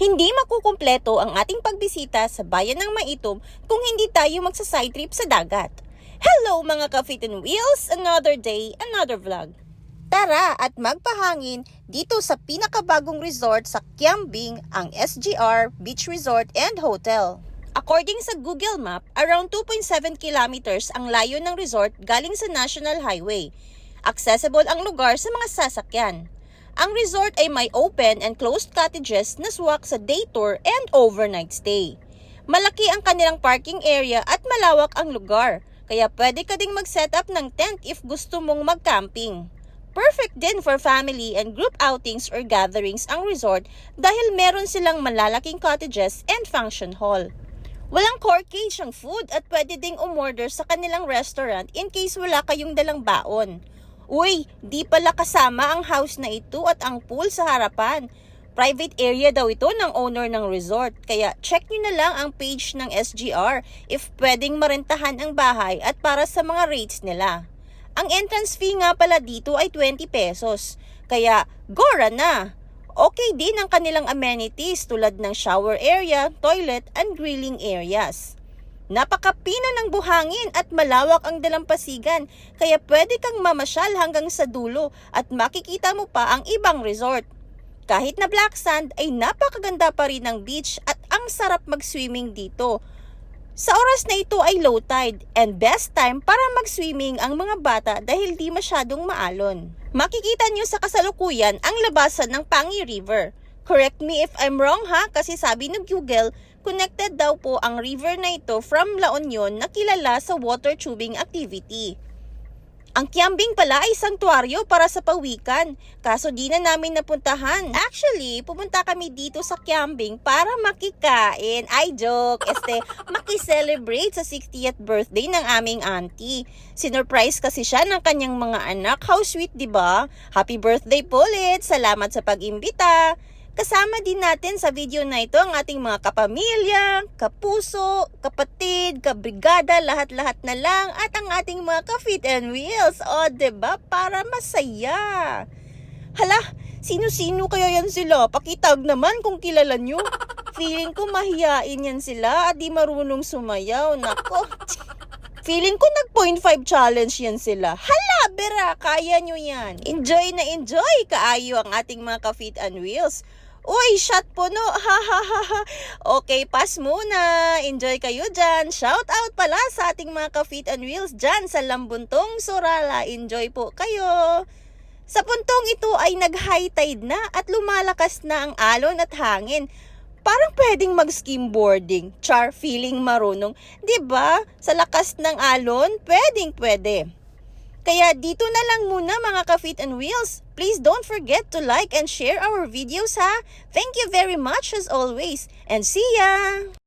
Hindi makukumpleto ang ating pagbisita sa bayan ng Maitom kung hindi tayo magsa-side trip sa dagat. Hello mga ka-fit and wheels! Another day, another vlog. Tara at magpahangin dito sa pinakabagong resort sa Kiambing, ang SGR Beach Resort and Hotel. According sa Google Map, around 2.7 kilometers ang layo ng resort galing sa National Highway. Accessible ang lugar sa mga sasakyan. Ang resort ay may open and closed cottages na swak sa day tour and overnight stay. Malaki ang kanilang parking area at malawak ang lugar, kaya pwede ka ding mag-set up ng tent if gusto mong mag-camping. Perfect din for family and group outings or gatherings ang resort dahil meron silang malalaking cottages and function hall. Walang corkage ang food at pwede ding umorder sa kanilang restaurant in case wala kayong dalang baon. Uy, di pala kasama ang house na ito at ang pool sa harapan. Private area daw ito ng owner ng resort, kaya check nyo na lang ang page ng SGR if pwedeng marentahan ang bahay at para sa mga rates nila. Ang entrance fee nga pala dito ay 20 pesos, kaya gora na! Okay din ang kanilang amenities tulad ng shower area, toilet, and grilling areas. Napakapino ng buhangin at malawak ang dalampasigan, kaya pwede kang mamasyal hanggang sa dulo at makikita mo pa ang ibang resort. Kahit na black sand ay napakaganda pa rin ng beach at ang sarap mag-swimming dito. Sa oras na ito ay low tide and best time para mag-swimming ang mga bata dahil di masyadong maalon. Makikita nyo sa kasalukuyan ang labasan ng Pangi River. Correct me if I'm wrong ha kasi sabi ng Google, connected daw po ang river na ito from La Union na kilala sa water tubing activity. Ang Kiambing pala ay sanktuaryo para sa pawikan, kaso di na namin napuntahan. Actually, pumunta kami dito sa Kiambing para makikain. Ay, joke. Este, makiselebrate sa 60th birthday ng aming auntie. Sinurprise kasi siya ng kanyang mga anak. How sweet, di ba? Happy birthday po ulit. Salamat sa pag-imbita. Kasama din natin sa video na ito ang ating mga kapamilya, kapuso, kapatid, kabrigada, lahat-lahat na lang at ang ating mga ka-fit and wheels. O, ba? Para masaya. Hala, sino-sino kaya yan sila? Pakitag naman kung kilala nyo. Feeling ko mahiyain yan sila at di marunong sumayaw. Nako. Feeling ko nag 0.5 challenge yan sila. Hala, Bera, kaya nyo yan. Enjoy na enjoy kaayo ang ating mga ka-fit and wheels. Uy, shot po no. Ha ha ha. Okay, pass muna. Enjoy kayo dyan. Shout out pala sa ating mga ka-fit and wheels dyan sa Lambuntong Sorala. Enjoy po kayo. Sa puntong ito ay nag-high tide na at lumalakas na ang alon at hangin. Parang pwedeng mag-skimboarding. Char, feeling marunong. ba? Sa lakas ng alon, pwedeng pwede. Kaya dito na lang muna mga ka-fit and wheels. Please don't forget to like and share our videos ha. Thank you very much as always. And see ya!